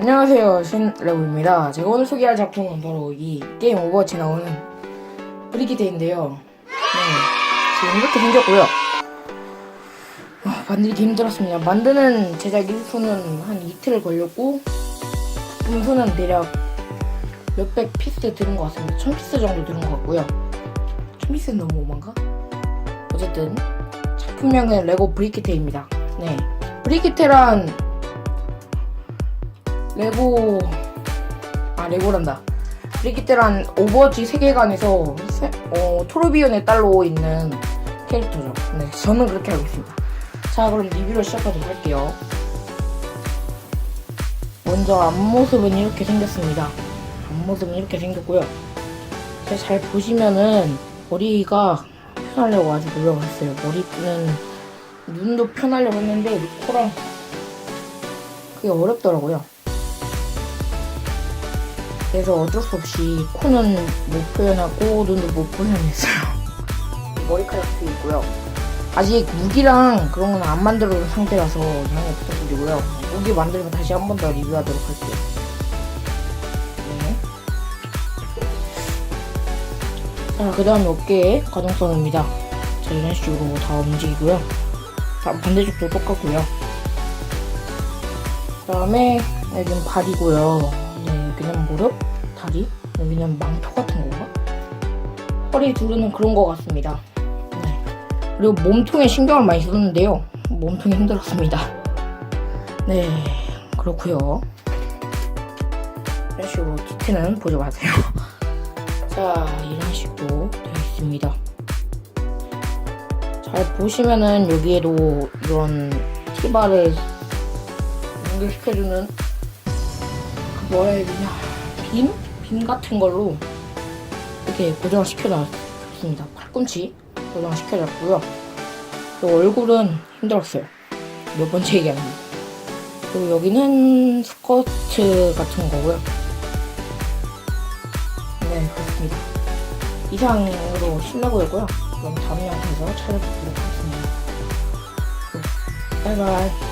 안녕하세요 신레오입니다. 제가 오늘 소개할 작품은 바로 이 게임 오버워치 나오는 브리기테인데요. 네 지금 이렇게 생겼고요. 아, 만들기 힘들었습니다. 만드는 제작 일수는 한 이틀 걸렸고 부품 수는 대략 몇백 피스 들은 것 같습니다. 천 피스 정도 들은 것 같고요. 천 피스는 너무 오만가? 어쨌든 작품명은 레고 브리키테입니다. 네 브리키테란 레고 아 레고란다. 브리기테란 오버워치 세계관에서 세- 어, 토르비온의 딸로 있는 캐릭터죠. 네 저는 그렇게 알고 있습니다. 자 그럼 리뷰를 시작하도록 할게요. 먼저 앞모습은 이렇게 생겼습니다. 앞모습은 이렇게 생겼고요. 잘 보시면은 머리가 편하려고 아주 노력을 했어요. 머리는 눈도 편하려고 했는데 코랑 그게 어렵더라고요 그래서 어쩔 수 없이 코는 못 표현하고 눈도 못 표현했어요. 머리카락도 있고요. 아직 무기랑 그런 건 안 만들어 놓은 상태라서 양해 부탁드리고요. 무기 만들면 다시 한 번 더 리뷰하도록 할게요. 네. 자, 그 다음에 어깨에 가동성입니다. 자, 이런 식으로 다 움직이고요. 다 반대쪽도 똑같고요. 그 다음에 여기는 발이고요. 네, 여기는 무릎, 다리, 여기는 망토 같은 건가? 허리 두르는 그런 것 같습니다. 네. 그리고 몸통에 신경을 많이 썼는데요. 몸통이 힘들었습니다. 네, 그렇고요. 이런 식으로 디테는 보지 마세요. 자, 이런 식으로 되어 있습니다. 잘 보시면은 여기에도 이런 티바를 연결시켜주는 그 뭐라 해야 되냐? 빔? 빔 같은 걸로 이렇게 고정을 시켜놨습니다. 팔꿈치 고정을 시켜놨고요. 그리고 얼굴은 힘들었어요. 몇 번째 얘기하는데 그리고 여기는 스커트 같은 거고요. 네 그렇습니다. 이상으로 신나고였고요. 그럼 다음 영상에서 찾아뵙도록 하겠습니다. 바이바이